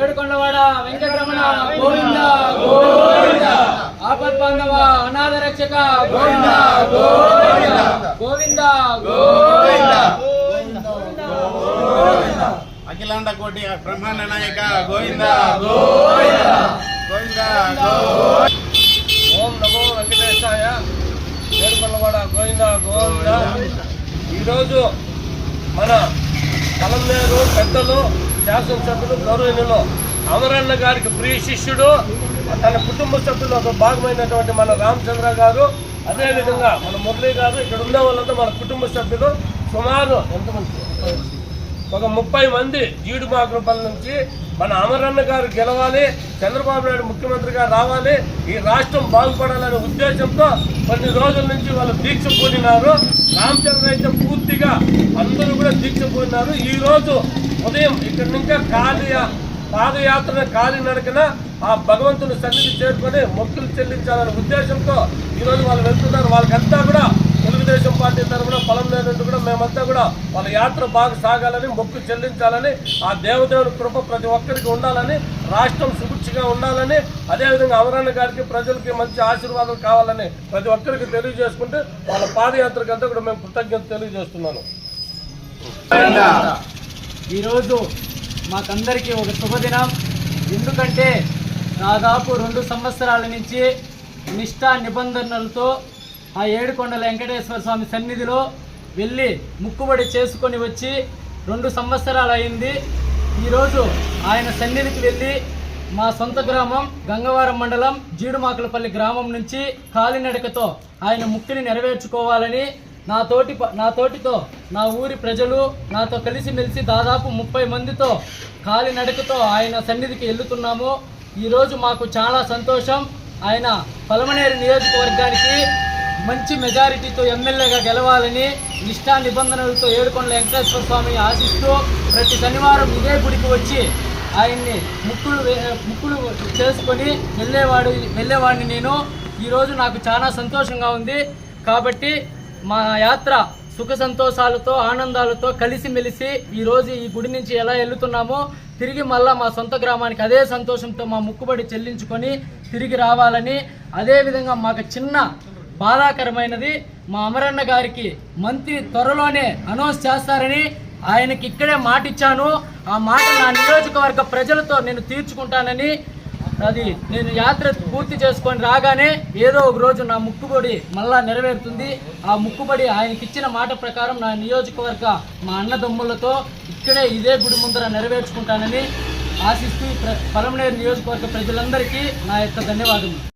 ఏడుకొండవాడ వెంకటరమణ గోవింద గోవింద. ఆపద్ బాంధవ అనాథ రక్షక గోవింద గోవింద. గోవింద. గోవింద. అఖిలాండ కోటి బ్రహ్మాండ నాయక గోవింద గోవింద గోవింద. ఓం నమో వెంకటేశాయ. ఏడుకొండవాడ గోవింద గోవింద. ఈరోజు మన కలంనేరు పెద్దలు శాసనసభ్యులు గౌరవనీయులు అమరన్న గారికి ప్రియ శిష్యుడు తన కుటుంబ సభ్యులు ఒక భాగమైనటువంటి మన రామచంద్ర గారు అదేవిధంగా మన మురళీ గారు ఇక్కడ ఉన్న వాళ్ళంతా మన కుటుంబ సభ్యులు సుమారు ఎంతమంది ఒక ముప్పై మంది జీడిమాకులపల్లి నుంచి మన అమరన్న గారు గెలవాలి చంద్రబాబు నాయుడు ముఖ్యమంత్రిగా రావాలి ఈ రాష్ట్రం బాగుపడాలనే ఉద్దేశంతో కొన్ని రోజుల నుంచి వాళ్ళు దీక్ష పూనినారు రామచంద్ర అయితే పూర్తిగా అందరూ కూడా దీక్ష పూనినారు ఈ రోజు ఉదయం ఇక్కడి నుంచి ఖాళీ పాదయాత్ర ఖాళీ నడకన ఆ భగవంతుని సన్నిధి చేరుకొని మొక్కులు చెల్లించాలనే ఉద్దేశంతో ఈరోజు వాళ్ళు వెళ్తున్నారు. వాళ్ళకంతా కూడా తెలుగుదేశం పార్టీ తరఫున పొలం లేనట్టు కూడా మేమంతా కూడా వాళ్ళ యాత్ర బాగా సాగాలని మొక్కు చెల్లించాలని ఆ దేవదేవుని కృప ప్రతి ఒక్కరికి ఉండాలని రాష్ట్రం సుభిక్షగా ఉండాలని అదేవిధంగా అమరాన్న గారికి ప్రజలకి మంచి ఆశీర్వాదం కావాలని ప్రతి ఒక్కరికి తెలియజేసుకుంటే వాళ్ళ పాదయాత్రకు అంతా కూడా మేము కృతజ్ఞత తెలియజేస్తున్నాను. ఈరోజు మాకందరికీ ఒక శుభదినం. ఎందుకంటే దాదాపు రెండు సంవత్సరాల నుంచి నిష్ఠా నిబంధనలతో ఆ ఏడుకొండల వెంకటేశ్వర స్వామి సన్నిధిలో వెళ్ళి ముక్కుబడి చేసుకొని వచ్చి రెండు సంవత్సరాలు అయింది ఈరోజు ఆయన సన్నిధికి వెళ్ళి మా సొంత గ్రామం గంగవరం మండలం జీడుమాకులపల్లి గ్రామం నుంచి కాలినడకతో ఆయన ముక్తిని నెరవేర్చుకోవాలని నా తోటి నా తోటితో నా ఊరి ప్రజలు నాతో కలిసిమెలిసి దాదాపు ముప్పై మందితో కాలినడకతో ఆయన సన్నిధికి వెళ్తున్నాము ఈరోజు మాకు చాలా సంతోషం. ఆయన పలమనేరు నియోజకవర్గానికి మంచి మెజారిటీతో ఎమ్మెల్యేగా గెలవాలని నిష్ఠా నిబంధనలతో ఏడుకొండల వెంకటేశ్వర స్వామి ఆశిస్తూ ప్రతి శనివారం ఇదే గుడికి వచ్చి ఆయన్ని ముక్కులు ముక్కులు చేసుకొని వెళ్ళేవాడు వెళ్ళేవాడిని నేను. ఈరోజు నాకు చాలా సంతోషంగా ఉంది. కాబట్టి మా యాత్ర సుఖ సంతోషాలతో ఆనందాలతో కలిసిమెలిసి ఈరోజు ఈ గుడి నుంచి ఎలా వెళ్తున్నామో తిరిగి మళ్ళా మా సొంత గ్రామానికి అదే సంతోషంతో మా ముక్కుబడి చెల్లించుకొని తిరిగి రావాలని అదేవిధంగా మాకు చిన్న బాధాకరమైనది మా అమరన్న గారికి. మంత్రి త్వరలోనే అనౌన్స్ చేస్తారని ఆయనకి ఇక్కడే మాట ఇచ్చాను ఆ మాట నా నియోజకవర్గ ప్రజలతో నేను తీర్చుకుంటానని అది నేను యాత్ర పూర్తి చేసుకొని రాగానే ఏదో ఒక రోజు నా ముక్కుబడి మళ్ళా నెరవేరుతుంది. ఆ ముక్కుబడి ఆయనకి ఇచ్చిన మాట ప్రకారం నా నియోజకవర్గ మా అన్నదమ్ములతో ఇక్కడే ఇదే గుడి ముందర నెరవేర్చుకుంటానని ఆశిస్తూ ఈ పలమనేరు నియోజకవర్గ ప్రజలందరికీ నా యొక్క ధన్యవాదములు.